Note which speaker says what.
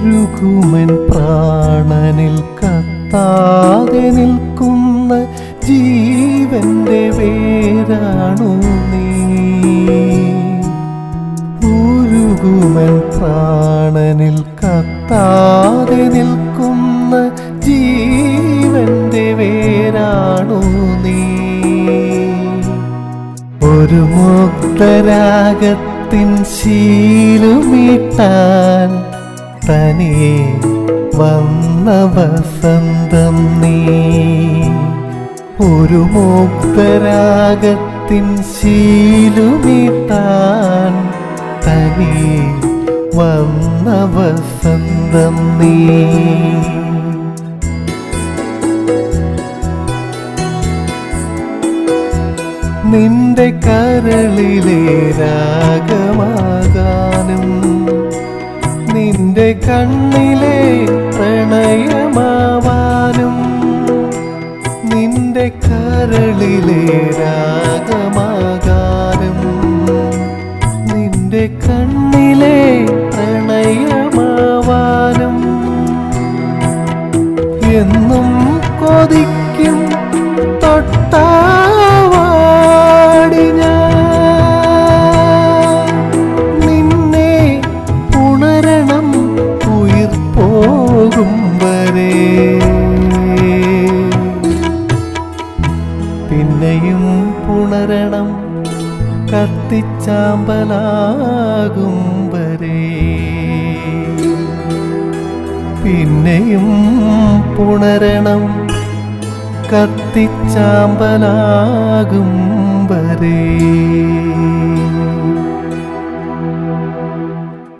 Speaker 1: ഉരുകുമൻ പ്രാണനിൽ കത്താതെ നിൽക്കുന്ന ജീവന്റെ വേരാണു നീ. ഉരുകുമൻ പ്രാണനിൽ കത്താതെ നിൽക്കുന്ന ജീവന്റെ വേരാണു നീ. ഒരു മുക്തരാഗത്തിൻ ശീലുമീട്ടാൻ തനിയെ വന്ന വസന്തം നീ. ഒരു മുക്തരാഗത്തിൻ ശീലുമിട്ടാൻ തനി വന്ന വസന്തം നീ. നിന്റെ കരളിലെ രാഗമാകാനും നിന്റെ കണ്ണിലെ പ്രണയമാവാനും നിന്റെ കരളിലെ രാഗമാകാനും നിന്റെ കണ്ണിലെ പ്രണയമാവാനും എന്നും കൊതിക്കും. വരെ പിന്നെയും പുണരണം കത്തിച്ചാമ്പലാകും വരെ പിന്നെയും പുണരണം കത്തിച്ചാമ്പലാകും വരേ